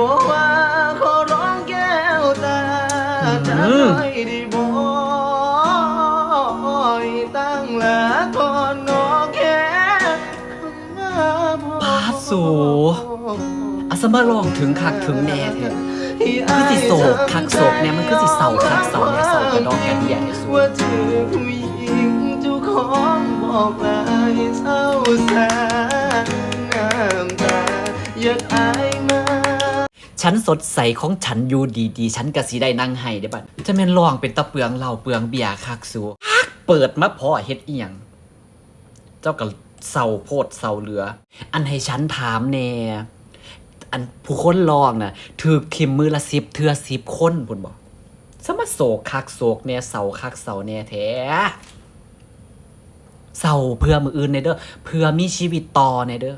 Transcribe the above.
บอกว่าขอร้องแก้วตาจะหน่ได้บอกตั้งหลาก่อนนอแค่คำว่าพอ ปาดสูอาสมาลองถึงคักถึงแน่เถอะคือสิโศกคักโศกเนี่ยมันคือสิเศร้าคักเศร้าเนี่ยเศร้ากระดอกกระเดียเนี่ยสูว่าเธอผู้หญิงเจ้าของบอกลาให้เศร้าสาน้ำตาอยากอายมา ฉันสดใสของฉันอยู่ดีๆ ฉันกะสิได้นั่งให้ได้บัดจะแม่นลองเป็นตะเปลืองเหล่าเปลืองเบียร์คักสูเปิดมาพอเฮ็ดอีหยังเจ้าก็เศร้าโพดเศร้าเหลือ อันให้ฉันถามแน่อันผู้คนลองน่ะถือคิมมือละสิบเทือสิบคนพุ่นบอกสมาโศกคักโศกแน่เศร้าคักเศร้าแน่แท้เศร้าเพื่อมืออื่นในเด้อเพื่อมีชีวิตต่อในเด้อ